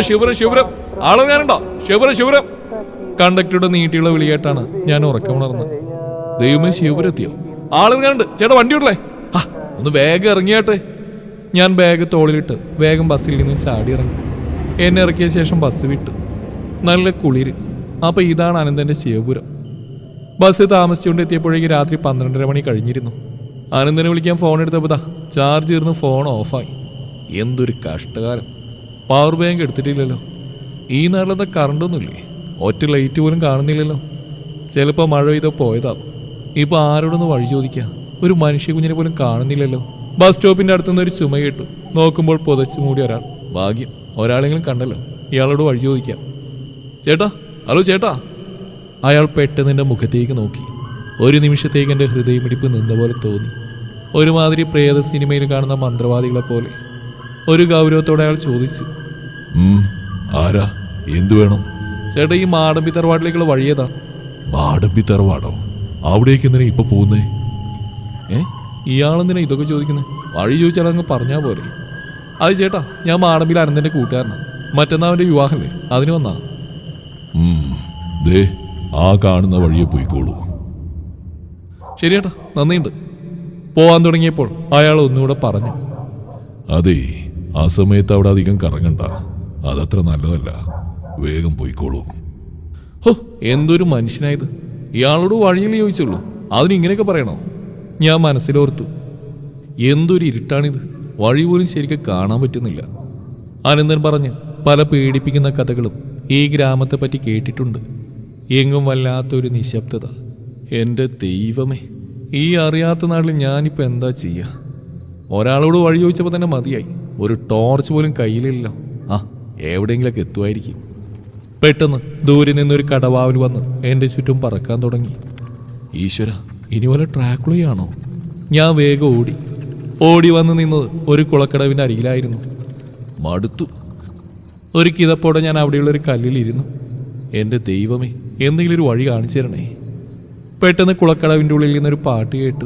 ശിവരം ശിവരം ഞാനുണ്ടോ ശിവരം ശിവരം കണ്ടക്ടറുടെ നീട്ടിയുള്ള വിളിയായിട്ടാണ് ഞാൻ ഉറക്കമുണർന്നത് ദൈവമേ ശിവരെത്തിയോ ഞാനുണ്ട് ചേട്ടാ വണ്ടി ഉള്ളേ ആ ഒന്ന് വേഗം ഇറങ്ങിയാട്ടെ. ഞാൻ ബാഗ് തോളിലിട്ട് വേഗം ബസ്സിൽ നിന്ന് ചാടി ഇറങ്ങി എന്നെ ഇറക്കിയ ശേഷം ബസ് വിട്ടു. നല്ല കുളിര്. അപ്പോൾ ഇതാണ് അനന്തന്റെ ശിവപുരം. ബസ് താമസിച്ചുകൊണ്ട് എത്തിയപ്പോഴേക്ക് രാത്രി പന്ത്രണ്ടര മണി കഴിഞ്ഞിരുന്നു. അനന്തനെ വിളിക്കാൻ ഫോൺ എടുത്തപ്പോൾ ചാർജ് തീർന്ന് ഫോൺ ഓഫായി. എന്തൊരു കഷ്ടകാലം. പവർ ബാങ്ക് എടുത്തിട്ടില്ലല്ലോ. ഈ നാട്ടിലത്തെ കറണ്ടൊന്നുമില്ലേ ഒറ്റ ലൈറ്റ് പോലും കാണുന്നില്ലല്ലോ. ചിലപ്പോൾ മഴ പെയ്തോ പോയതാവും. ഇപ്പൊ ആരോടൊന്ന് വഴി ചോദിക്കുക ഒരു മനുഷ്യ കുഞ്ഞിനെ പോലും കാണുന്നില്ലല്ലോ. ബസ് സ്റ്റോപ്പിന്റെ അടുത്തുനിന്ന് ഒരു ചുമ കേട്ടു. നോക്കുമ്പോൾ പുതച്ചു മൂടി ഒരാൾ. ഭാഗ്യം. ഒരാളെങ്കിലും കണ്ടല്ലോ. ഇയാളോട് വഴി ചോദിക്കാം. ചേട്ടാ ഹലോ ചേട്ടാ. അയാൾ പെട്ടെന്ന് എന്റെ മുഖത്തേക്ക് നോക്കി. ഒരു നിമിഷത്തേക്ക് എന്റെ ഹൃദയമിടിപ്പ് നിന്ന പോലെ തോന്നി. ഒരുമാതിരി പ്രേത സിനിമയിൽ കാണുന്ന മന്ത്രവാദികളെ പോലെ. ഒരു ഗൗരവത്തോടെ അയാൾ ചോദിച്ചു. ആരാ? എന്തു വേണം? ചേട്ടാ ഈ മാടമ്പി തറവാട്ടിലേക്കുള്ള വഴിയേതാ മാടമ്പി തറവാടോ? അവിടേക്ക് എന്തിനാ ഇപ്പൊ പോകുന്നേ? ഏ? ഇയാളെന്തിനാ ഇതൊക്കെ ചോദിക്കുന്നത് വഴി ചോദിച്ചാൽ അങ്ങ് പറഞ്ഞാൽ പോരെ. അത് ചേട്ടാ ഞാൻ മാടമ്പിൽ അനന്തന്റെ കൂട്ടുകാരനാണ് മറ്റന്നാ അവന്റെ വിവാഹമല്ലേ അതിന് വന്നാ. ദേ ആ കാണുന്ന വഴിയെ പോയിക്കോളൂ. ശരി ചേട്ടാ നന്ദിയുണ്ട്. പോവാൻ തുടങ്ങിയപ്പോൾ അയാൾ ഒന്നുകൂടെ പറഞ്ഞു. അതെ ആ സമയത്ത് അവിടെ അധികം കറങ്ങണ്ട. അതത്ര നല്ലതല്ല. വേഗം പോയിക്കോളൂ. ഹോ എന്തൊരു മനുഷ്യനായത്. ഇയാളോട് വഴിയിൽ ചോദിച്ചുള്ളൂ. അതിന് ഇങ്ങനെയൊക്കെ പറയണോ? ഞാൻ മനസ്സിലോർത്തു. എന്തൊരു ഇരുട്ടാണിത്. വഴി പോലും ശരിക്കും കാണാൻ പറ്റുന്നില്ല. അനന്തൻ പറഞ്ഞ് പല പേടിപ്പിക്കുന്ന കഥകളും ഈ ഗ്രാമത്തെ പറ്റി കേട്ടിട്ടുണ്ട്. എങ്ങും വല്ലാത്തൊരു നിശബ്ദത. എന്റെ ദൈവമേ ഈ അറിയാത്ത നാളിൽ ഞാനിപ്പോൾ എന്താ ചെയ്യുക ഒരാളോട് വഴി ചോദിച്ചപ്പോൾ തന്നെ മതിയായി. ഒരു ടോർച്ച് പോലും കയ്യിലില്ല. ആ എവിടെയെങ്കിലൊക്കെ എത്തുമായിരിക്കും. പെട്ടെന്ന് ദൂരെ നിന്നൊരു കടവാവിൽ വന്ന് എന്റെ ചുറ്റും പറക്കാൻ തുടങ്ങി. ഈശ്വര ഇനി വല്ല ട്രാക്കുളിയാണോ? ഞാൻ വേഗം ഓടി. ഓടി വന്ന് നിന്നത് ഒരു കുളക്കടവിന്റെ അരികിലായിരുന്നു. മടുത്തു. ഒരു കിതപ്പോടെ ഞാൻ അവിടെയുള്ള ഒരു കല്ലിലിരുന്നു എന്റെ ദൈവമേ എന്തെങ്കിലും ഒരു വഴി കാണിച്ചു തരണേ. പെട്ടെന്ന് കുളക്കടവിന്റെ ഉള്ളിൽ നിന്നൊരു പാട്ട് കേട്ടു.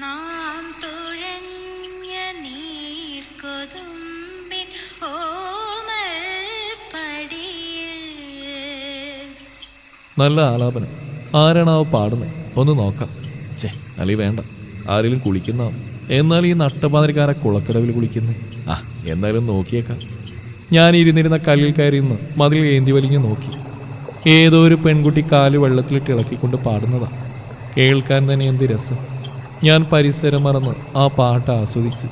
നാം ഓമൽ നല്ല ആലാപനം. ആരാണാവോ പാടുന്നത് ഒന്ന് നോക്കാം. ചേ അലി വേണ്ട. ആരെങ്കിലും കുളിക്കുന്നാവും എന്നാൽ ഈ നട്ടപാതിരിക്കാരെ കുളക്കടവിൽ കുളിക്കുന്നേ. ആ എന്നാലും നോക്കിയേക്കാം. ഞാൻ ഇരുന്നിരുന്ന കല്ലിൽ കയറി നിന്ന് മതിൽ ഏന്തി വലിഞ്ഞ് നോക്കി. ഏതോ ഒരു പെൺകുട്ടി കാൽ വെള്ളത്തിലിട്ട് ഇളക്കിക്കൊണ്ട് പാടുന്നതാ. കേൾക്കാൻ തന്നെ എന്ത് രസം. ഞാൻ പരിസരം മറന്ന് ആ പാട്ട് ആസ്വദിച്ച്.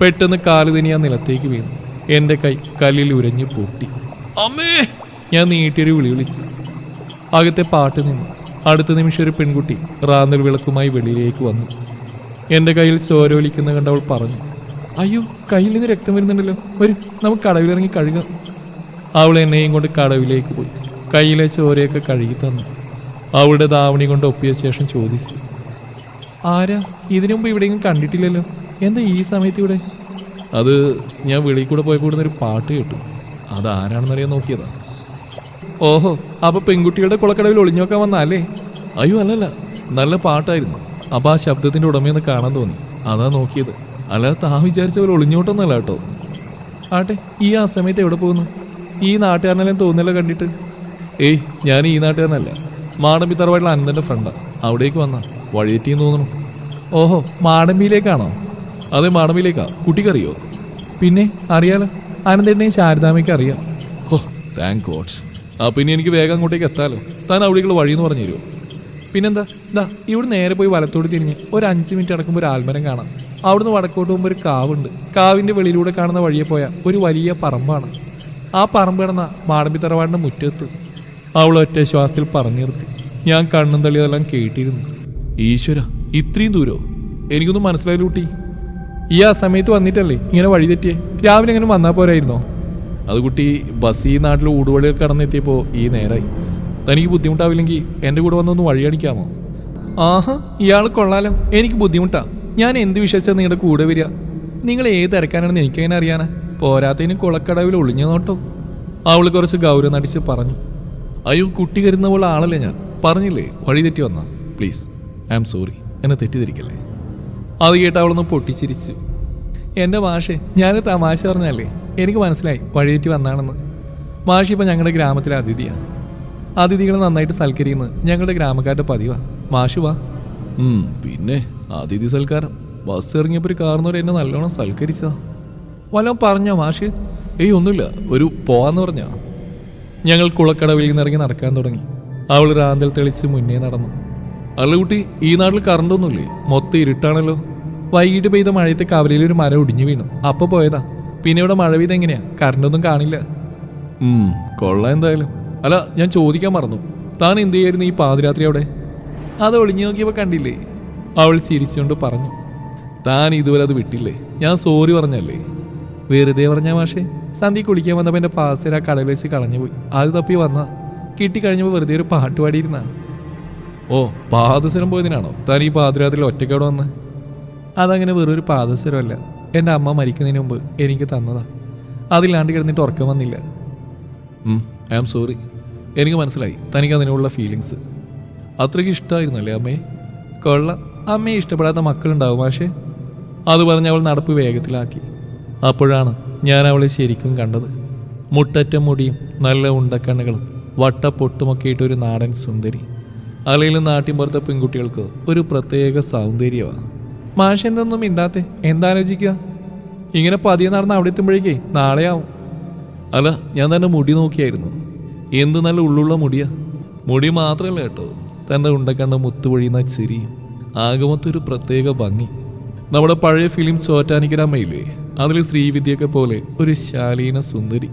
പെട്ടെന്ന് കാൽ തന്നെ ആ നിലത്തേക്ക് വീണു. എന്റെ കൈ കല്ലിൽ ഉരഞ്ഞു പൊട്ടി. അമ്മേ! ഞാൻ നീട്ടിയൊരു വിളി വിളിച്ചു. അകത്തെ പാട്ട് നിന്നു അടുത്ത നിമിഷം ഒരു പെൺകുട്ടി റാന്തൽ വിളക്കുമായി വെളിയിലേക്ക് വന്നു. എന്റെ കയ്യിൽ ചോരോലിക്കുന്ന കണ്ടവൾ പറഞ്ഞു അയ്യോ കയ്യിൽ നിന്ന് രക്തം വരുന്നുണ്ടല്ലോ. വരും നമുക്ക് കടവിലിറങ്ങി കഴുകാം. അവൾ എന്നെയും കൊണ്ട് കടവിലേക്ക് പോയി. കയ്യിലെ ചോരയൊക്കെ കഴുകി തന്നു. അവളുടെ ധാവണി കൊണ്ട് ഒപ്പിയ ശേഷം ചോദിച്ചു ആരാ? ഇതിനു മുമ്പ് ഇവിടെയെങ്കിലും കണ്ടിട്ടില്ലല്ലോ. എന്താ ഈ സമയത്ത് ഇവിടെ? അത് ഞാൻ വെളിയിൽ കൂടെ പോയപ്പോൾ ഒരു പാട്ട് കേട്ടു. അത് ആരാണെന്നറിയാൻ നോക്കിയതാ. ഓഹോ അപ്പൊ പെൺകുട്ടികളുടെ കുളക്കടവിൽ ഒളിഞ്ഞു നോക്കാൻ വന്നല്ലേ അയ്യോ അല്ലല്ല. നല്ല പാട്ടായിരുന്നു. അപ്പൊ ആ ശബ്ദത്തിന്റെ ഉടമയെന്ന് കാണാൻ തോന്നി. അതാ നോക്കിയത്. അല്ലാതെ താ വിചാരിച്ച പോലെ ഒളിഞ്ഞോട്ടൊന്നല്ല കേട്ടോ. ആട്ടെ ഈ ആ സമയത്ത് എവിടെ പോകുന്നു? ഈ നാട്ടുകാരനെല്ലാം തോന്നില്ല കണ്ടിട്ട്. ഏയ് ഞാൻ ഈ നാട്ടുകാരനല്ല. മാടമ്പി തറവാട്ടിലെ അനന്തന്റെ ഫ്രണ്ടാ. അവിടേക്ക് വന്നാ. വഴിയെറ്റിയെന്ന് തോന്നുന്നു. ഓഹോ മാടമ്പിയിലേക്കാണോ? അതെ മാടമ്പിയിലേക്കാ. കുട്ടിക്കറിയോ? പിന്നെ അറിയാലോ. അനന്തേട്ടനെയും ശാരദാമയ്ക്ക് അറിയാം. ഓ താങ്ക് ഗോഡ് ആ പിന്നെ എനിക്ക് വേഗം അങ്ങോട്ടേക്ക് എത്താലോ. താൻ അവിടേക്കുള്ള വഴിയെന്ന് പറഞ്ഞു തരുമോ? പിന്നെന്താ? ദാ ഇവിടെ നേരെ പോയി വലത്തോട് തിരിഞ്ഞ് ഒരു അഞ്ച് മിനിറ്റ് അടക്കുമ്പോൾ ഒരു ആൽമരം കാണാം. അവിടുന്ന് വടക്കോട്ട് പോകുമ്പോൾ ഒരു കാവുണ്ട്. കാവിന്റെ വെളിയിലൂടെ കാണുന്ന വഴിയെ പോയ ഒരു വലിയ പറമ്പാണ്. ആ പറമ്പ് കിടന്ന മാടമ്പി തറവാടിന്റെ മുറ്റത്ത്. അവൾ ഒറ്റ ശ്വാസത്തിൽ പറഞ്ഞു നിർത്തി. ഞാൻ കണ്ണും തള്ളിയതെല്ലാം കേട്ടിരുന്നു. ഈശ്വര ഇത്രയും ദൂരോ? എനിക്കൊന്നും മനസ്സിലായില്ല കുട്ടി. ഈ ആ സമയത്ത് വന്നിട്ടല്ലേ ഇങ്ങനെ വഴി തെറ്റിയേ? രാവിലെ ഇങ്ങനെ വന്നാൽ പോരായിരുന്നോ? അത് കുട്ടി ബസ് ഈ നാട്ടിൽ ഊടുവഴികൾ കടന്നെത്തിയപ്പോൾ ഈ നേരായി. തനിക്ക് ബുദ്ധിമുട്ടാവില്ലെങ്കിൽ എന്റെ കൂടെ വന്നൊന്ന് വഴി അടിക്കാമോ ആഹാ ഇയാൾ കൊള്ളാലോ. എനിക്ക് ബുദ്ധിമുട്ടാ. ഞാൻ എന്ത് വിശ്വസിച്ചാൽ നിങ്ങളുടെ കൂടെ വരിക? നിങ്ങൾ ഏത് ഇറക്കാനാണെന്ന് എനിക്കങ്ങനെ അറിയാനാ? പോരാത്തതിന് കുളക്കടവിൽ ഒളിഞ്ഞു നോട്ടോ? അവൾ കുറച്ച് ഗൗരവം നടിച്ച് പറഞ്ഞു. അയ്യോ കുട്ടി കരുന്ന പോലെ ആളല്ലേ ഞാൻ. പറഞ്ഞില്ലേ വഴി തെറ്റി വന്നാ? Please I'm sorry. എന്നെ തെറ്റിദ്ധരിക്കല്ലേ? അത് കേട്ട് അവളൊന്ന് പൊട്ടിച്ചിരിച്ചു. എന്റെ മാഷെ ഞാൻ തമാശ പറഞ്ഞല്ലേ എനിക്ക് മനസ്സിലായി വഴിയേറ്റി വന്നാണെന്ന്. മാഷി ഇപ്പം ഞങ്ങളുടെ ഗ്രാമത്തിലെ അതിഥിയാണ് അതിഥികളെ നന്നായിട്ട് സൽക്കരിക്കുന്നത് ഞങ്ങളുടെ ഗ്രാമക്കാരുടെ പതിവാ. മാഷു വാ. പിന്നെ അതിഥി സൽക്കാരം. ബസ് ഇറങ്ങിയപ്പോൾ ഒരു കാർന്നവർ എന്നെ നല്ലോണം സൽക്കരിച്ചതാ. വല്ലതും പറഞ്ഞോ മാഷ്? ഏയ് ഒന്നുമില്ല. ഒരു പോവാന്ന് പറഞ്ഞാ. ഞങ്ങൾ കുളക്കടവിൽ നിന്ന് ഇറങ്ങി നടക്കാൻ തുടങ്ങി. അവൾ റാന്തൽ തെളിച്ച് മുന്നേ നടന്നു. അല്ല കുട്ടി ഈ നാട്ടിൽ കറണ്ട് ഒന്നുമില്ലേ? മൊത്തം ഇരുട്ടാണല്ലോ. വൈകിട്ട് പെയ്ത മഴയത്തെ കവലയിൽ ഒരു മരം ഒടിഞ്ഞു വീണു. അപ്പൊ പോയതാ. പിന്നെ ഇവിടെ മഴ പെയ്ത എങ്ങനെയാ? കറണ്ടൊന്നും കാണില്ല. കൊള്ള എന്തായാലും. അല്ല ഞാൻ ചോദിക്കാൻ മറന്നു. താൻ എന്ത് ചെയ്യായിരുന്നു ഈ പാതിരാത്രി അവിടെ? അത് ഒളിഞ്ഞു നോക്കിയപ്പോൾ കണ്ടില്ലേ? അവൾ ചിരിച്ചുകൊണ്ട് പറഞ്ഞു. താൻ ഇതുവരെ അത് വിട്ടില്ലേ? ഞാൻ സോറി പറഞ്ഞല്ലേ? വെറുതെ പറഞ്ഞ മാഷേ. സന്ധി കുളിക്കാൻ വന്നപ്പോൾ എന്റെ പാസര കടയിൽ വെച്ച് കളഞ്ഞുപോയി. അത് തപ്പി വന്ന. കിട്ടിക്കഴിഞ്ഞപ്പോൾ വെറുതെ ഒരു പാട്ട് പാടിയിരുന്ന. ഓ പാദസരം പോയതിനാണോ? താൻ ഈ പാതിരാത്രിയിൽ ഒറ്റക്കവിടെ വന്ന്? അതങ്ങനെ വെറൊരു പാദസരമല്ല. എന്റെ അമ്മ മരിക്കുന്നതിന് മുമ്പ് എനിക്ക് തന്നതാ. അതില്ലാണ്ട് കിടന്നിട്ട് ഉറക്കം വന്നില്ല. I am sorry. എനിക്ക് മനസ്സിലായി. തനിക്ക് അതിനുള്ള ഫീലിങ്സ്. അത്രയ്ക്ക് ഇഷ്ടമായിരുന്നല്ലേ അമ്മേ? കൊള്ള. അമ്മയെ ഇഷ്ടപ്പെടാത്ത മക്കളുണ്ടാവും പക്ഷേ അത് പറഞ്ഞ് അവൾ നടപ്പ് വേഗത്തിലാക്കി. അപ്പോഴാണ് ഞാൻ അവളെ ശരിക്കും കണ്ടത്. മുട്ടറ്റ മുടിയും നല്ല ഉണ്ടക്കണ്ണുകളും വട്ടപ്പൊട്ടുമൊക്കെ ഇട്ടൊരു നാടൻ സുന്ദരി. അലയിലും നാട്ടിൻപുറത്തെ പെൺകുട്ടികൾക്ക് ഒരു പ്രത്യേക സൗന്ദര്യമാണ്. മാഷ് എന്തൊന്നും മിണ്ടാത്തെ? എന്താലോചിക്കുക ഇങ്ങനെ പതിയെ നടന്ന് അവിടെ എത്തുമ്പോഴേക്കേ നാളെയാവും അല്ല ഞാൻ തന്നെ മുടി നോക്കിയായിരുന്നു. എന്ത് നല്ല ഉള്ളുള്ള മുടിയാ. മുടി മാത്രമല്ല കേട്ടോ തന്റെ ഉണ്ടക്കണ്ട മുത്തുപൊഴിയുന്ന ചിരിയും. ആകമത്തൊരു പ്രത്യേക ഭംഗി. നമ്മുടെ പഴയ ഫിലിം ചോറ്റാനിക്കരമ്മയില്ലേ അതിൽ ശ്രീവിദ്യയൊക്കെ പോലെ ഒരു ശാലീന സുന്ദരി.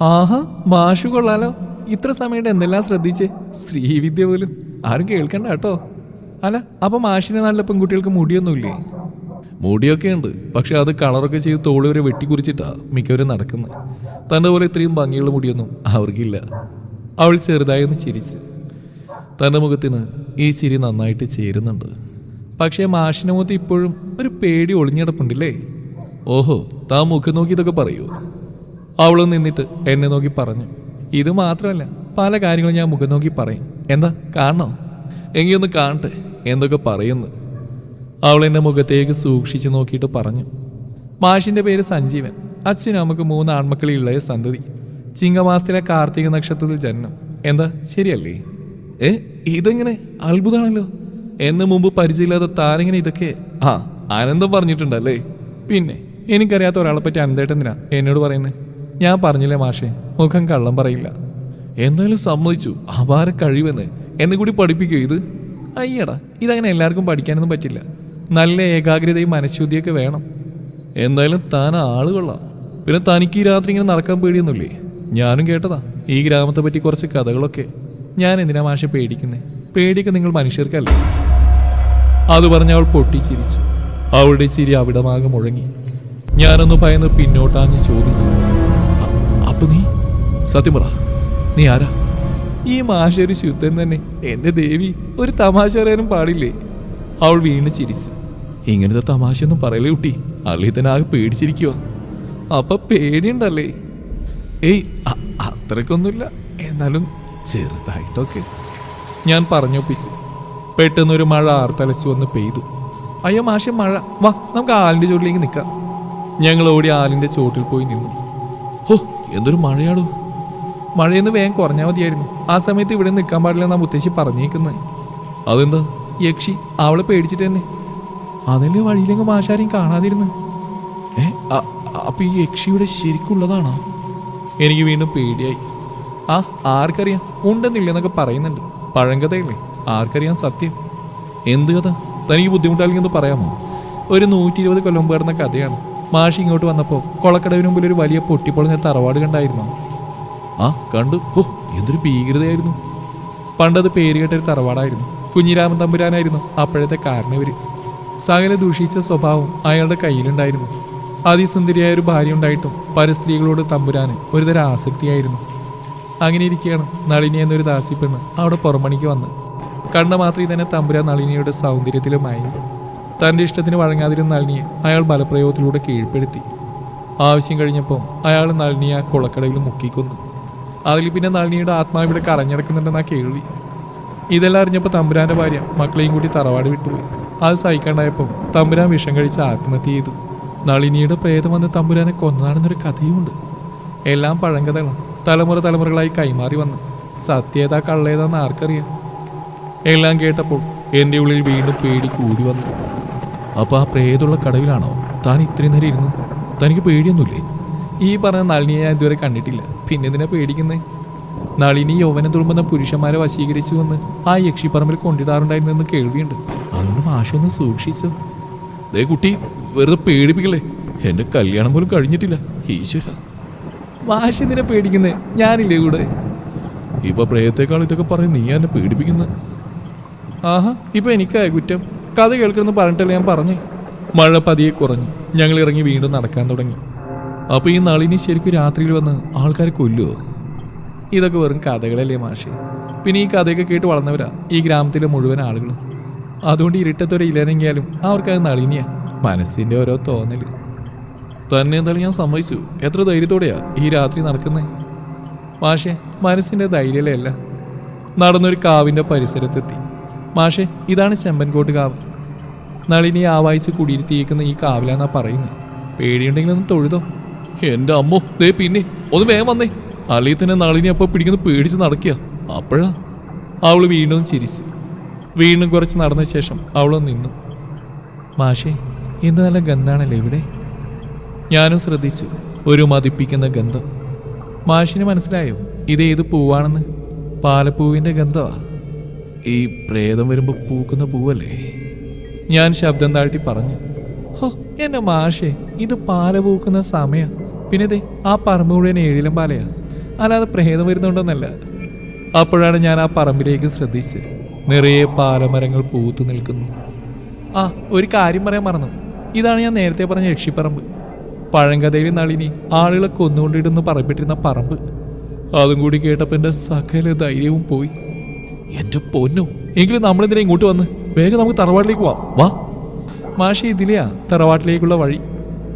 ആഹാ മാഷു കൊള്ളാലോ. ഇത്ര സമയത്ത് എന്തെല്ലാം ശ്രദ്ധിച്ചേ. ശ്രീവിദ്യ പോലും. ആരും കേൾക്കണ്ട കേട്ടോ. അല്ല അപ്പൊ മാഷിനെ നല്ല പെൺകുട്ടികൾക്ക് മുടിയൊന്നുമില്ലേ? മുടിയൊക്കെ ഉണ്ട്. പക്ഷെ അത് കളറൊക്കെ ചെയ്ത് തോളി വരെ വെട്ടിക്കുറിച്ചിട്ടാ മിക്കവരും നടക്കുന്നത് തന്റെ പോലെ ഇത്രയും ഭംഗിയുള്ള മുടിയൊന്നും അവർക്കില്ല. അവൾ ചെറുതായി ഒന്ന് ചിരിച്ചു. തന്റെ മുഖത്തിന് ഈ ചിരി നന്നായിട്ട് ചേരുന്നുണ്ട്. പക്ഷേ മാഷിന്റെ മുഖത്ത് ഇപ്പോഴും ഒരു പേടി ഒളിഞ്ഞിടപ്പുണ്ടല്ലേ? ഓഹോ താ മുഖം നോക്കി ഇതൊക്കെ പറയൂ? അവൾ നിന്നിട്ട് എന്നെ നോക്കി പറഞ്ഞു. ഇത് മാത്രമല്ല പല കാര്യങ്ങളും ഞാൻ മുഖം നോക്കി പറയും. എന്താ? കാണണോ? എങ്കിയൊന്ന് കാണട്ടെ. എന്തൊക്കെ പറയുന്നു? അവൾ എന്റെ മുഖത്തേക്ക് സൂക്ഷിച്ചു നോക്കിയിട്ട് പറഞ്ഞു. മാഷിന്റെ പേര് സഞ്ജീവൻ. അച്ഛനും നമുക്ക് മൂന്ന് ആൺമക്കളുള്ള സന്തതി. ചിങ്ങമാസത്തിലെ കാർത്തിക നക്ഷത്രത്തിൽ ജനനം. എന്താ? ശരിയല്ലേ? ഏ ഇതെങ്ങനെ? അത്ഭുതമാണല്ലോ. എന്ന് മുമ്പ് പരിചയമില്ലാത്ത താനിങ്ങനെ ഇതൊക്കെ? ആ ആനന്ദം പറഞ്ഞിട്ടുണ്ടല്ലേ? പിന്നെ എനിക്കറിയാത്ത ഒരാളെ പറ്റി അനന്തേട്ടെന്തിനാ എന്നോട് പറയുന്നത് ഞാൻ പറഞ്ഞില്ലേ മാഷെ? മുഖം കള്ളം പറയില്ല. എന്തായാലും സമ്മതിച്ചു. അപാര കഴിവെന്ന്. എന്നെ കൂടി പഠിപ്പിക്കൂ ഇത്? അയ്യടാ ഇതങ്ങനെ എല്ലാവർക്കും പഠിക്കാനൊന്നും പറ്റില്ല. നല്ല ഏകാഗ്രതയും മനഃശുദ്ധിയൊക്കെ വേണം. എന്തായാലും താൻ ആളുകൊള്ളാം പിന്നെ തനിക്ക് ഈ രാത്രി ഇങ്ങനെ നടക്കാൻ പേടിയൊന്നുമില്ലേ? ഞാനും കേട്ടതാ. ഈ ഗ്രാമത്തെ പറ്റി കുറച്ച് കഥകളൊക്കെ. ഞാൻ എന്തിനാ മാഷ പേടിക്കുന്നേ? പേടിയൊക്കെ നിങ്ങൾ മനുഷ്യർക്കല്ലേ? അത് പറഞ്ഞ അവൾ പൊട്ടിച്ചിരിച്ചു അവളുടെ ചിരി അവിടമാകെ മുഴങ്ങി. ഞാനൊന്ന് ഭയന്ന് പിന്നോട്ടാഞ്ഞ് ചോദിച്ചു. "അ- അപ്പൊ നീ സത്യം പറ. നീ ആരാ? ഈ മാഷൊരു ശുദ്ധൻ തന്നെ എന്റെ ദേവി. ഒരു തമാശ പറയാനും പാടില്ലേ? അവൾ വീണ് ചിരിച്ചു. ഇങ്ങനത്തെ തമാശയൊന്നും പറയലേ കുട്ടി. അള്ളി തന്നെ ആകെ പേടിച്ചിരിക്കുക അപ്പൊ പേടിയുണ്ടല്ലേ? ഏയ് അത്രക്കൊന്നുമില്ല എന്നാലും ചെറുതായിട്ടൊക്കെ. ഞാൻ പറഞ്ഞൊപ്പിച്ചു പെട്ടെന്നൊരു മഴ ആർത്തലച്ചു വന്ന് പെയ്തു. അയ്യോ മാഷെ മഴ. വാ നമുക്ക് ആലിന്റെ ചോട്ടിലേക്ക് നിൽക്കാം. ഞങ്ങൾ ഓടി ആലിന്റെ ചോട്ടിൽ പോയി നിന്നു. ഓ എന്തൊരു മഴയാടോ. മഴയൊന്ന് വേഗം കുറഞ്ഞാൽ മതിയായിരുന്നു. ആ സമയത്ത് ഇവിടെ നിൽക്കാൻ പാടില്ലെന്നാ മുത്തശ്ശി പറഞ്ഞേക്കുന്നത് അതെന്താ? യക്ഷി അവളെ പേടിച്ചിട്ട് തന്നെ. അതല്ലേ വഴിയിലെങ്കിൽ മാഷാരെയും കാണാതിരുന്ന്? ഏ അപ്പൊ ഈ യക്ഷിയുടെ ശരിക്കുള്ളതാണോ? എനിക്ക് വീണ്ടും പേടിയായി. ആ ആർക്കറിയാം? ഉണ്ടെന്നില്ലെന്നൊക്കെ പറയുന്നുണ്ട്. പഴങ്കഥയല്ലേ? ആർക്കറിയാം സത്യം? എന്ത് കഥ? തനിക്ക് ബുദ്ധിമുട്ടാണെങ്കിൽ ഒന്ന് പറയാമോ? ഒരു നൂറ്റി ഇരുപത് കൊല്ലം പേർന്ന കഥയാണ്. മാഷി ഇങ്ങോട്ട് വന്നപ്പോൾ കൊളക്കടവിന് മുമ്പിൽ ഒരു വലിയ പൊട്ടിപ്പൊളിഞ്ഞ തറവാട് കണ്ടായിരുന്നോ? ആ കണ്ടു. ഓ എന്തൊരു ഭീകരതയായിരുന്നു. പണ്ടത് പേര് കേട്ട ഒരു തറവാടായിരുന്നു. കുഞ്ഞിരാമൻ തമ്പുരാനായിരുന്നു അപ്പോഴത്തെ കാരണവർ സകല ദൂഷിച്ച സ്വഭാവം അയാളുടെ കയ്യിലുണ്ടായിരുന്നു. അതിസുന്ദരിയായ ഒരു ഭാര്യ ഉണ്ടായിട്ടും പരസ്ത്രീകളോട് തമ്പുരാന് ഒരുതരം ആസക്തിയായിരുന്നു. അങ്ങനെ ഇരിക്കുകയാണ് നളിനി എന്നൊരു ദാസി പെണ്ണ് അവിടെ പുറമണിക്ക് വന്ന്. കണ്ട മാത്രമേ തന്നെ തമ്പുരാൻ നളിനിയുടെ സൗന്ദര്യത്തിലും മയങ്ങി തന്റെ ഇഷ്ടത്തിന് വഴങ്ങാതിരുന്ന നളിനിയെ അയാൾ ബലപ്രയോഗത്തിലൂടെ കീഴ്പ്പെടുത്തി. ആവശ്യം കഴിഞ്ഞപ്പോൾ അയാൾ നളിനിയെ ആ കുളക്കടയിൽ മുക്കിക്കൊന്നു. അതിൽ പിന്നെ നളിനിയുടെ ആത്മാവ് ഇവിടെ കറഞ്ഞിടക്കുന്നുണ്ടെന്നാ കേൾവി. ഇതെല്ലാം അറിഞ്ഞപ്പോൾ തമ്പുരാന്റെ ഭാര്യ മക്കളെയും കൂടി തറവാട് വിട്ടുപോയി. അത് സഹിക്കാണ്ടായപ്പോൾ തമ്പുരാൻ വിഷം കഴിച്ച് ആത്മഹത്യ ചെയ്തു. നളിനിയുടെ പ്രേതം വന്ന് തമ്പുരാനെ കൊന്നതാണെന്നൊരു കഥയുമുണ്ട്. എല്ലാം പഴങ്കഥകളാണ്. തലമുറ തലമുറകളായി കൈമാറി വന്നു സത്യേതാ കള്ളേതാന്ന് ആർക്കറിയാം? എല്ലാം കേട്ടപ്പോൾ എന്റെ ഉള്ളിൽ വീണ്ടും പേടി കൂടി വന്നു. അപ്പോൾ ആ പ്രേതമുള്ള കടവിലാണോ താൻ ഇത്രയും നേരം ഇരുന്നു? തനിക്ക് പേടിയൊന്നുമില്ലേ? ഈ പറഞ്ഞ നളിനിയെ ഞാൻ ഇതുവരെ കണ്ടിട്ടില്ല. പിന്നെ ഇതിനെ പേടിക്കുന്നേ? നളിനി യൗവനം തുളുമ്പുന്ന പുരുഷന്മാരെ വശീകരിച്ചു വന്ന് ആ യക്ഷിപ്പറമ്പിൽ കൊണ്ടിടാറുണ്ടായിരുന്നെന്ന് കേൾവിയുണ്ട്. അതുകൊണ്ട് മാഷൊന്ന് സൂക്ഷിച്ചു. ദേ കുട്ടി വെറുതെ പേടിപ്പിക്കല്ലേ? എന്റെ കല്യാണം പോലും കഴിഞ്ഞിട്ടില്ല. ഈശ്വര. മാഷ് ഇതിനെ പേടിക്കുന്നേ? ഞാനില്ലേ കൂടെ? ഇപ്പൊ പ്രേയത്തെക്കാൾ ഇതൊക്കെ പറഞ്ഞ് നീ എന്നെ പേടിപ്പിക്കുന്നു. ആഹാ ഇപ്പൊ എനിക്കായ കുറ്റം? കഥ കേൾക്കണമെന്ന് പറഞ്ഞിട്ടല്ലേ ഞാൻ പറഞ്ഞേ. മഴ പതിയെ കുറഞ്ഞു. ഞങ്ങൾ ഇറങ്ങി വീണ്ടും നടക്കാൻ തുടങ്ങി. അപ്പൊ ഈ നളിനി ശരിക്കും രാത്രിയിൽ വന്ന് ആൾക്കാരെ കൊല്ലുവോ? ഇതൊക്കെ വെറും കഥകളല്ലേ മാഷെ. പിന്നെ ഈ കഥയൊക്കെ കേട്ട് വളർന്നവരാ ഈ ഗ്രാമത്തിലെ മുഴുവൻ ആളുകളും. അതുകൊണ്ട് ഇരുട്ടത്തൊരു ഇലനെങ്കിയാലും അവർക്കത് നളിനിയാ. മനസ്സിന്റെ ഓരോ തോന്നൽ. തന്നെ എന്തായാലും ഞാൻ സമ്മതിച്ചു. എത്ര ധൈര്യത്തോടെയാ ഈ രാത്രി നടക്കുന്നേ? മാഷെ മനസ്സിന്റെ ധൈര്യമല്ലേ നടന്നൊരു കാവിന്റെ പരിസരത്തെത്തി. മാഷെ ഇതാണ് ചെമ്പൻകോട്ട് കാവ്. നളിനി ആവായിച്ച് കുടിയിരുത്തിയേക്കുന്ന ഈ കാവിലാന്നാ പറയുന്നത് പേടിയുണ്ടെങ്കിൽ ഒന്ന് തൊഴുതോ? എന്റെ അമ്മോ ദേ പിന്നെ ഒന്ന് വേഗം വന്നേ. അളിയത്തിനെ നളിനി അപ്പൊ പിടിക്കുന്ന പേടിച്ച് നടക്കുക. അപ്പോഴാ അവൾ വീണ്ടും ചിരിച്ചു. വീണ്ടും കുറച്ച് നടന്ന ശേഷം അവളൊന്ന് നിന്നു. മാഷേ എന്ത് നല്ല ഗന്ധാണല്ലേ ഇവിടെ? ഞാനും ശ്രദ്ധിച്ചു ഒരു മതിപ്പിക്കുന്ന ഗന്ധം. മാഷിന് മനസ്സിലായോ ഇത് ഏത് പൂവാണെന്ന്? പാലപ്പൂവിന്റെ ഗന്ധമാ. ഈ പ്രേതം വരുമ്പോ പൂക്കുന്ന പൂവല്ലേ? ഞാൻ ശബ്ദം താഴ്ത്തി പറഞ്ഞു. ഹോ എന്റെ മാഷേ ഇത് പാല പൂക്കുന്ന സമയം. പിന്നെ ദേ ആ പറമ്പ് മുഴുവൻ ഏഴിലും പാലയാ. അല്ലാതെ പ്രേതം വരുന്നുണ്ടെന്നല്ല. അപ്പോഴാണ് ഞാൻ ആ പറമ്പിലേക്ക് ശ്രദ്ധിച്ച് നിറയെ പാലമരങ്ങൾ പൂത്തു നിൽക്കുന്നു. ആ ഒരു കാര്യം പറയാൻ മറന്നു. ഇതാണ് ഞാൻ നേരത്തെ പറഞ്ഞ യക്ഷിപ്പറമ്പ്. പഴങ്കഥയിൽ നളിനി ആളുകളെ കൊന്നുകൊണ്ടിടുന്ന് പറയപ്പെട്ടിരുന്ന പറമ്പ്. അതും കൂടി കേട്ടപ്പോൾ എന്റെ സകല ധൈര്യവും പോയി. എന്റെ പൊന്നോ എങ്കിലും നമ്മളെന്തിനാ ഇങ്ങോട്ട് വന്ന് വേഗം നമുക്ക് തറവാട്ടിലേക്ക് പോവാം. വാ. മാഷി ഇതിലെയാ തറവാട്ടിലേക്കുള്ള വഴി.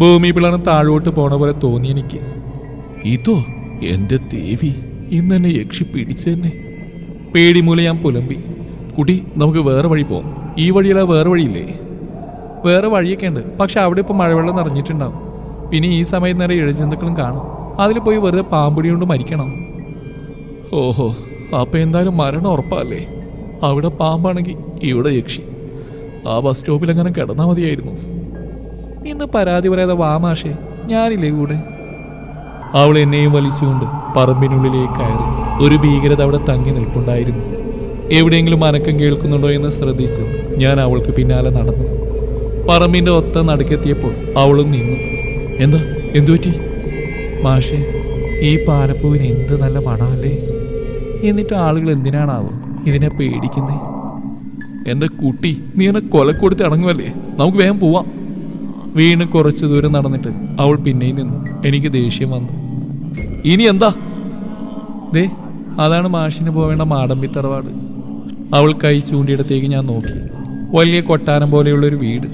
ഭൂമി പിളർന്ന് താഴോട്ട് പോണ പോലെ തോന്നി എനിക്ക്. ഇതോ എന്റെ ദേവി. ഇന്ന് എന്നെ യക്ഷി പിടിച്ചെന്നെ പേടിമൂല ഞാൻ പുലമ്പി. കുട്ടി നമുക്ക് വേറെ വഴി പോവാം. ഈ വഴിയല്ല വേറെ വഴിയില്ലേ? വേറെ വഴിയൊക്കെ ഉണ്ട്. പക്ഷെ അവിടെ ഇപ്പോൾ മഴവെള്ളം നിറഞ്ഞിട്ടുണ്ടാവും. പിന്നെ ഈ സമയത്ത് നേരെ ഇഴജന്തുക്കളും കാണും. അതിൽ പോയി വെറുതെ പാമ്പുടി കൊണ്ട് മരിക്കണം. ഓഹോ അപ്പൊ എന്തായാലും മരണം ഉറപ്പല്ലേ? അവിടെ പാമ്പാണെങ്കിൽ ഇവിടെ യക്ഷി. ആ ബസ് സ്റ്റോപ്പിൽ അങ്ങനെ കിടന്നാൽ മതിയായിരുന്നു. ഇന്ന് പരാതി പറയാതെ വാമാഷേ ഞാനില്ലേ കൂടെ. അവൾ എന്നെയും വലിച്ചുകൊണ്ട് പറമ്പിനുള്ളിലേക്ക് കയറി. ഒരു ഭീകരത അവിടെ തങ്ങി നിൽപ്പുണ്ടായിരുന്നു. എവിടെയെങ്കിലും അനക്കം കേൾക്കുന്നുണ്ടോ എന്ന് ശ്രദ്ധിച്ച് ഞാൻ അവൾക്ക് പിന്നാലെ നടന്നു. പറമ്പിന്റെ ഒത്ത നടുക്കെത്തിയപ്പോൾ അവളും നിന്നു. എന്താ? എന്തുപറ്റി മാഷേ ഈ പാലപ്പൂവിന് എന്ത് നല്ല മണമല്ലേ? എന്നിട്ട് ആളുകൾ എന്തിനാണാവോ ഇതിനെ പേടിക്കുന്നേ? എന്റെ കുട്ടി നീ എന്നെ കൊല കൊലക്കൊടുത്ത് ഇറങ്ങുമല്ലേ നമുക്ക് വേഗം പോവാം. വീണ്ടും കുറച്ചു ദൂരം നടന്നിട്ട് അവൾ പിന്നെയും നിന്നു. എനിക്ക് ദേഷ്യം വന്നു. ഇനി എന്താ? ദേ അതാണ് മാഷിന് പോവേണ്ട മാടമ്പി തറവാട് അവൾ കൈ ചൂണ്ടിയിടത്തേക്ക് ഞാൻ നോക്കി. വലിയ കൊട്ടാരം പോലെയുള്ളൊരു വീട്.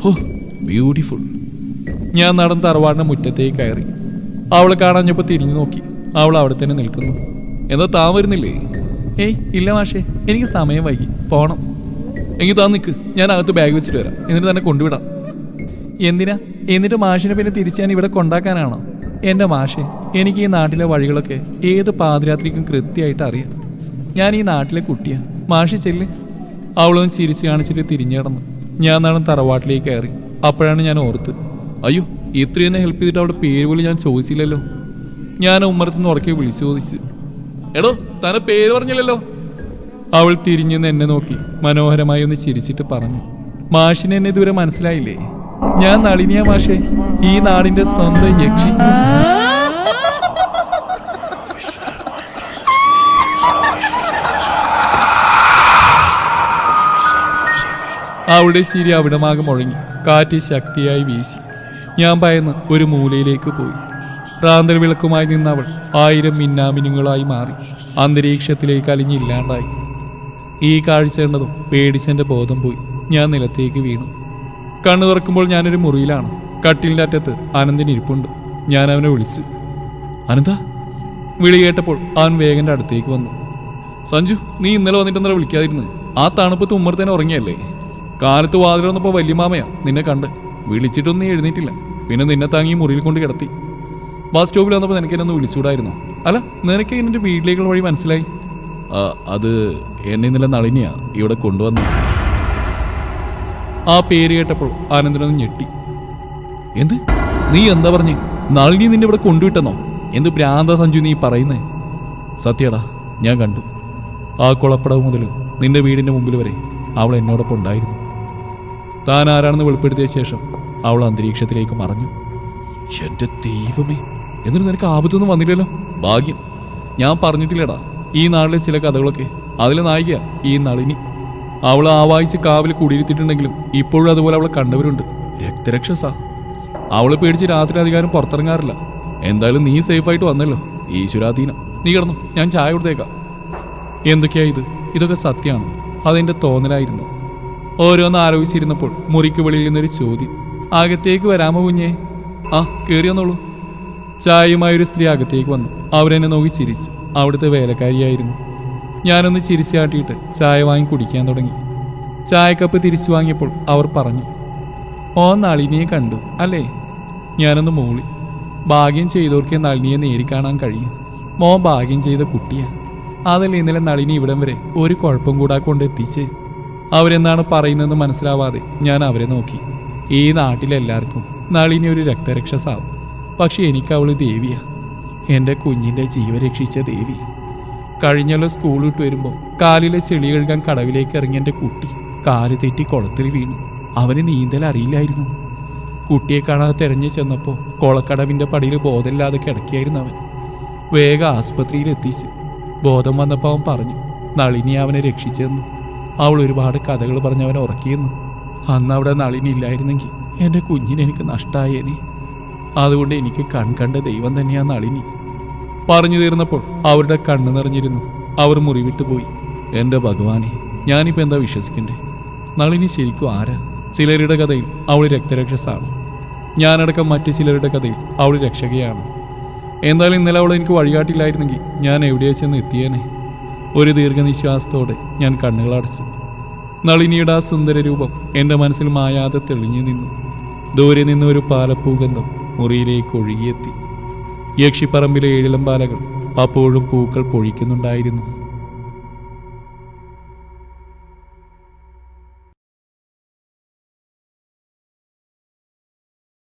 ഹോ ബ്യൂട്ടിഫുൾ. ഞാൻ നടന്ന് തറവാടിന്റെ മുറ്റത്തേക്ക് കയറി. അവൾ കാണാഞ്ഞപ്പോൾ തിരിഞ്ഞു നോക്കി. അവൾ അവിടെ തന്നെ നിൽക്കുന്നു. എന്താ താൻ വരുന്നില്ലേ? ഏയ് ഇല്ല മാഷേ എനിക്ക് സമയം വൈകി. പോണം. എങ്കിൽ താൻ നിൽക്ക് ഞാൻ അകത്ത് ബാഗ് വെച്ചിട്ട് വരാം. എന്നിട്ട് തന്നെ കൊണ്ടുവിടാം. എന്തിനാ? എന്നിട്ട് മാഷിനെ പിന്നെ തിരിച്ച് ഞാൻ ഇവിടെ കൊണ്ടാക്കാനാണോ? എന്റെ മാഷെ എനിക്ക് ഈ നാട്ടിലെ വഴികളൊക്കെ ഏത് പാതിരാത്രിക്കും കൃത്യമായിട്ട് അറിയാം. ഞാൻ ഈ നാട്ടിലെ കുട്ടിയാ. മാഷി ചെല്ല്. അവളൊന്ന് ചിരിച്ച് കാണിച്ചിട്ട് തിരിഞ്ഞു കിടന്നു ഞാൻ നാളെ തറവാട്ടിലേക്ക് കയറി. അപ്പോഴാണ് ഞാൻ ഓർത്ത്. അയ്യോ ഇത്രയും ഹെൽപ്പ് ചെയ്തിട്ട് അവളുടെ പേര് പോലും ഞാൻ ചോദിച്ചില്ലല്ലോ. ഞാൻ ഉമ്മറത്തുനിന്ന് ഉറക്കെ വിളിച്ചു ചോദിച്ചു. എടോ തന്റെ പേര് പറഞ്ഞില്ലല്ലോ. അവൾ തിരിഞ്ഞെന്ന് എന്നെ നോക്കി മനോഹരമായി ഒന്ന് ചിരിച്ചിട്ട് പറഞ്ഞു. മാഷിനെന്നെ ഇതുവരെ മനസ്സിലായില്ലേ? ഞാൻ നളിനിയ മാഷെ. ഈ നാടിന്റെ സ്വന്തം യക്ഷി. അവളുടെ ചിരി അവിടമാകെ മുഴങ്ങി. കാറ്റ് ശക്തിയായി വീശി. ഞാൻ ഭയന്ന് ഒരു മൂലയിലേക്ക് പോയി. റാന്തൽ വിളക്കുമായി നിന്നവൾ ആയിരം മിന്നാമിനുങ്ങളായി മാറി. അന്തരീക്ഷത്തിലേക്ക് അലിഞ്ഞില്ലാണ്ടായി. ഈ കാഴ്ച കണ്ടതും പേടിച്ചെന്റെ ബോധം പോയി. ഞാൻ നിലത്തേക്ക് വീണു. കണ്ണു തുറക്കുമ്പോൾ ഞാനൊരു മുറിയിലാണ്. കട്ടിലിന്റെ അറ്റത്ത് അനന്തിന് ഇരിപ്പുണ്ട്. ഞാൻ അവനെ വിളിച്ച് അനന്ത? വിളി കേട്ടപ്പോൾ അവൻ വേഗന്റെ അടുത്തേക്ക് വന്നു. സഞ്ജു നീ ഇന്നലെ വന്നിട്ട് വിളിക്കാതിരുന്നു? വിളിക്കാതിരുന്ന് ആ തണുപ്പത്ത് ഉമ്മർത്തേനെ ഉറങ്ങിയല്ലേ? കാലത്ത് വാതിൽ വന്നപ്പോൾ വല്യമാമയാ നിന്നെ കണ്ട്. വിളിച്ചിട്ടൊന്നും എഴുന്നേറ്റില്ല. പിന്നെ നിന്നെ താങ്ങി മുറിയിൽ കൊണ്ട് കിടത്തി. ബസ് സ്റ്റോപ്പിൽ വന്നപ്പോൾ നിനക്ക് എന്നെ ഒന്ന് വിളിച്ചുകൂടായിരുന്നു അല്ല നിനക്ക് എന്റെ വീട്ടിലേക്കുള്ള വഴി മനസ്സിലായി? അത് എന്നെ ഇന്നലെ നളിനിയാ ഇവിടെ കൊണ്ടുവന്നു. ആ പേര് കേട്ടപ്പോൾ ആനന്ദനൊന്ന് ഞെട്ടി. എന്ത്? നീ എന്താ പറഞ്ഞേ? നളിനി നിന്നെ ഇവിടെ കൊണ്ടുവിട്ടെന്നോ? എന്ത് ഭ്രാന്ത സഞ്ജു നീ പറയുന്നേ? സത്യടാ ഞാൻ കണ്ടു. ആ കുളപ്പടവ് മുതൽ നിന്റെ വീടിന്റെ മുമ്പിൽ വരെ അവൾ എന്നോടൊപ്പം ഉണ്ടായിരുന്നു. താൻ ആരാണെന്ന് വെളിപ്പെടുത്തിയ ശേഷം അവൾ അന്തരീക്ഷത്തിലേക്ക് മറഞ്ഞു. എന്റെ ദൈവമേ എന്നിട്ട് നിനക്ക് ആപത്തൊന്നും വന്നില്ലല്ലോ? ഭാഗ്യം. ഞാൻ പറഞ്ഞിട്ടില്ലടാ ഈ നാളിലെ ചില കഥകളൊക്കെ. അതിലെ നായിക ഈ നളിനി. അവൾ ആവായിച്ച് കാവിൽ കുടിയിരുത്തിയിട്ടുണ്ടെങ്കിലും ഇപ്പോഴും അതുപോലെ അവളെ കണ്ടവരുണ്ട്. രക്തരക്ഷസ. അവൾ പേടിച്ച് രാത്രി അധികാരം പുറത്തിറങ്ങാറില്ല. എന്തായാലും നീ സേഫായിട്ട് വന്നല്ലോ ഈശ്വരാധീനം. നീ കിടന്നു ഞാൻ ചായ കൊടുത്തേക്കാം. എന്തൊക്കെയാ ഇത്? ഇതൊക്കെ സത്യമാണ്. അതെന്റെ തോന്നലായിരുന്നു. ഓരോന്ന് ആലോചിച്ചിരുന്നപ്പോൾ മുറിക്ക് വെളിയിൽ നിന്നൊരു ചോദ്യം. അകത്തേക്ക് വരാമോ കുഞ്ഞേ? ആ കയറി വന്നോളൂ. ചായയുമായ സ്ത്രീ അകത്തേക്ക് വന്നു. അവരെന്നെ നോക്കി ചിരിച്ചു. അവിടുത്തെ വേലക്കാരിയായിരുന്നു. ഞാനൊന്ന് ചിരിച്ചു കാട്ടിയിട്ട് ചായ വാങ്ങി കുടിക്കാൻ തുടങ്ങി. ചായക്കപ്പ് തിരിച്ചു വാങ്ങിയപ്പോൾ അവർ പറഞ്ഞു ഓ നളിനിയെ കണ്ടു അല്ലേ? ഞാനൊന്ന് മൂളി. ഭാഗ്യം ചെയ്തവർക്ക് നളിനിയെ നേരി കാണാൻ കഴിയും. മോ ഭാഗ്യം ചെയ്ത കുട്ടിയാ. അതല്ലേ ഇന്നലെ നളിനി ഇവിടം വരെ ഒരു കുഴപ്പം കൂടാ കൊണ്ട് അവരെന്നാണ് പറയുന്നതെന്ന് മനസ്സിലാവാതെ ഞാൻ അവരെ നോക്കി. ഈ നാട്ടിലെല്ലാവർക്കും നളിനി ഒരു രക്തരക്ഷസാവും. പക്ഷെ എനിക്ക് അവൾ ദേവിയാ. എന്റെ കുഞ്ഞിന്റെ ജീവ രക്ഷിച്ച ദേവി. കഴിഞ്ഞല്ലോ സ്കൂൾ വിട്ട് വരുമ്പോൾ കാലിലെ ചെളി കഴുകാൻ കടവിലേക്ക് ഇറങ്ങിയ എന്റെ കുട്ടി കാൽ തെറ്റി കുളത്തിൽ വീണു. അവന് നീന്തൽ അറിയില്ലായിരുന്നു. കുട്ടിയെ കാണാതെ തെരഞ്ഞു ചെന്നപ്പോൾ കുളക്കടവിന്റെ പടിയിൽ ബോധമില്ലാതെ കിടക്കിയായിരുന്നു അവൻ. വേഗം ആസ്പത്രിയിൽ എത്തിച്ച് ബോധം വന്നപ്പോൾ അവൻ പറഞ്ഞു നളിനി അവനെ രക്ഷിച്ചെന്നു അവൾ ഒരുപാട് കഥകൾ പറഞ്ഞ് അവനെ ഉറക്കിയെന്നു അന്ന് അവിടെ നളിനി ഇല്ലായിരുന്നെങ്കിൽ എന്റെ കുഞ്ഞിനെനിക്ക് നഷ്ടമായേനെ അതുകൊണ്ട് എനിക്ക് കൺകണ്ട ദൈവം തന്നെയാണ് നളിനി. പറഞ്ഞു തീർന്നപ്പോൾ അവരുടെ കണ്ണു നിറഞ്ഞിരുന്നു. അവർ മുറിവിട്ടുപോയി എന്റെ ഭഗവാനെ ഞാനിപ്പോൾ എന്താ വിശ്വസിക്കണ്ടേ? നളിനി ശരിക്കും ആരാ? ചിലരുടെ കഥയിൽ അവൾ രക്തരക്ഷസാണ്. ഞാനടക്കം മറ്റു ചിലരുടെ കഥയിൽ അവൾ രക്ഷകയാണ്. എന്തായാലും ഇന്നലെ അവൾ എനിക്ക് വഴികാട്ടില്ലായിരുന്നെങ്കിൽ ഞാൻ എവിടെയാ ചെന്ന് എത്തിയേനെ? ഒരു ദീർഘനിശ്വാസത്തോടെ ഞാൻ കണ്ണുകൾ അടച്ചു. നളിനിയുടെ ആ സുന്ദര രൂപം എന്റെ മനസ്സിൽ മായാതെ തെളിഞ്ഞു നിന്നു. ദൂരെ നിന്ന് ഒരു പാലപ്പൂഗന്ധം മുറിയിലേക്ക് ഒഴുകിയെത്തി. യക്ഷിപ്പറമ്പിലെ ഏഴിലം ബാലകൾ അപ്പോഴും പൂക്കൾ പൊഴിക്കുന്നുണ്ടായിരുന്നു.